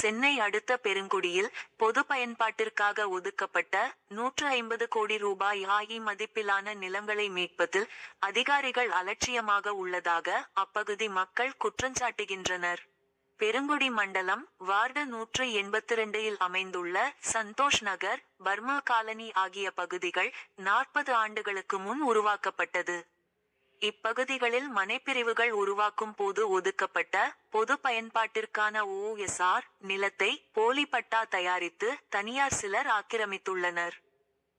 சென்னை அடுத்த பெருங்குடியில் பொது பயன்பாட்டிற்காக ஒதுக்கப்பட்ட நூற்று ஐம்பது கோடி ரூபாய் ஆகி மதிப்பிலான நிலங்களை மீட்பதில் அதிகாரிகள் அலட்சியமாக உள்ளதாக அப்பகுதி மக்கள் குற்றஞ்சாட்டுகின்றனர் பெருங்குடி மண்டலம் வார்டு நூற்று எண்பத்தி ரெண்டில் அமைந்துள்ள சந்தோஷ் நகர் பர்மா காலனி ஆகிய பகுதிகள் நாற்பது ஆண்டுகளுக்கு முன் உருவாக்கப்பட்டது. இப்பகுதிகளில் மனைப்பிரிவுகள் உருவாக்கும் போது ஒதுக்கப்பட்ட பொது பயன்பாட்டிற்கான ஓஎஸ்ஆர் நிலத்தை போலி பட்டா தயாரித்து தனியார் சிலர் ஆக்கிரமித்துள்ளனர்.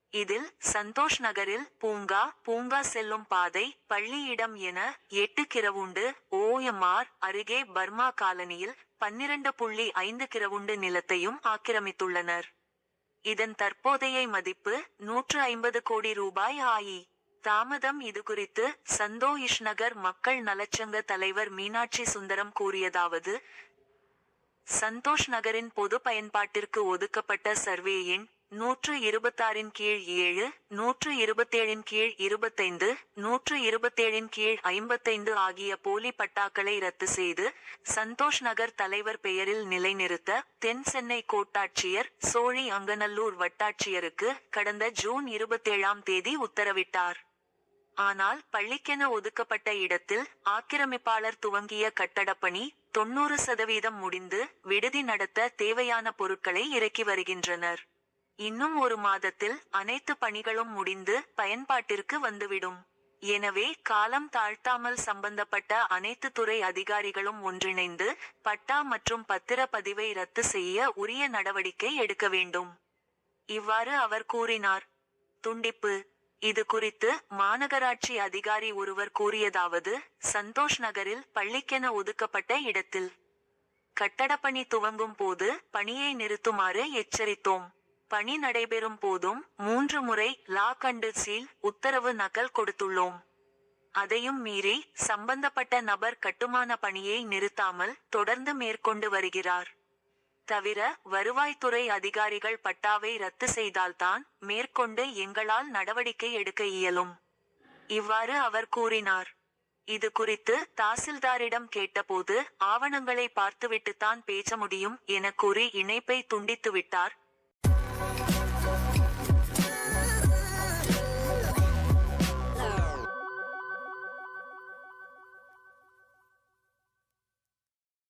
இதில் சந்தோஷ் நகரில் பூங்கா பூங்கா செல்லும் பாதை பள்ளியிடம் என எட்டு கிரவுண்டு ஓஎம்ஆர் அருகே பர்மா காலனியில் பன்னிரண்டு புள்ளி ஐந்து கிரவுண்டு நிலத்தையும் ஆக்கிரமித்துள்ளனர். இதன் தற்போதைய மதிப்பு நூற்று ஐம்பது கோடி ரூபாய் ஆயி தாமதம் இது குறித்து நகர் மக்கள் நலச்சங்க தலைவர் மீனாட்சி சுந்தரம் கூறியதாவது சந்தோஷ் நகரின் பொது பயன்பாட்டிற்கு ஒதுக்கப்பட்ட சர்வே எண் நூற்று இருபத்தாறின் கீழ் ஏழு நூற்று இருபத்தேழின் கீழ் இருபத்தைந்து நூற்று இருபத்தேழின் கீழ் ஐம்பத்தைந்து ஆகிய போலி பட்டாக்களை ரத்து செய்து சந்தோஷ் நகர் தலைவர் பெயரில் நிலைநிறுத்த தென் சென்னை கோட்டாட்சியர் சோழி அங்கநல்லூர் வட்டாட்சியருக்கு கடந்த ஜூன் இருபத்தேழாம் தேதி உத்தரவிட்டார். ஆனால் பள்ளிக்கென ஒதுக்கப்பட்ட இடத்தில் ஆக்கிரமிப்பாளர் துவங்கிய கட்டடப்பணி தொண்ணூறு சதவீதம் முடிந்து விடுதி நடத்த தேவையான பொருட்களை இறக்கி வருகின்றனர். இன்னும் ஒரு மாதத்தில் அனைத்து பணிகளும் முடிந்து பயன்பாட்டிற்கு வந்துவிடும். எனவே காலம் தாழ்த்தாமல் சம்பந்தப்பட்ட அனைத்து துறை அதிகாரிகளும் ஒன்றிணைந்து பட்டா மற்றும் பத்திர பதிவை ரத்து செய்ய உரிய நடவடிக்கை எடுக்க வேண்டும். இவ்வாறு அவர் கூறினார். துண்டிப்பு. இது குறித்து மாநகராட்சி அதிகாரி ஒருவர் கூறியதாவது சந்தோஷ் நகரில் பள்ளிக்கென ஒதுக்கப்பட்ட இடத்தில். கட்டடப்பணி துவங்கும் போது பணியை நிறுத்துமாறு எச்சரித்தோம். பணி நடைபெறும் போதும் மூன்று முறை லா கண்டு சீல் உத்தரவு நகல் கொடுத்துள்ளோம். அதையும் மீறி சம்பந்தப்பட்ட நபர் கட்டுமான பணியை நிறுத்தாமல் தொடர்ந்து மேற்கொண்டு வருகிறார். தவிர வருவாய்த்துறை அதிகாரிகள் பட்டாவை ரத்து செய்தால்தான் மேற்கொண்டு எங்களால் நடவடிக்கை எடுக்க இயலும். இவ்வாறு அவர் கூறினார். இது குறித்து தாசில்தாரிடம் கேட்டபோது ஆவணங்களை பார்த்துவிட்டுத்தான் பேச முடியும் என கூறி இணைப்பை துண்டித்துவிட்டார்.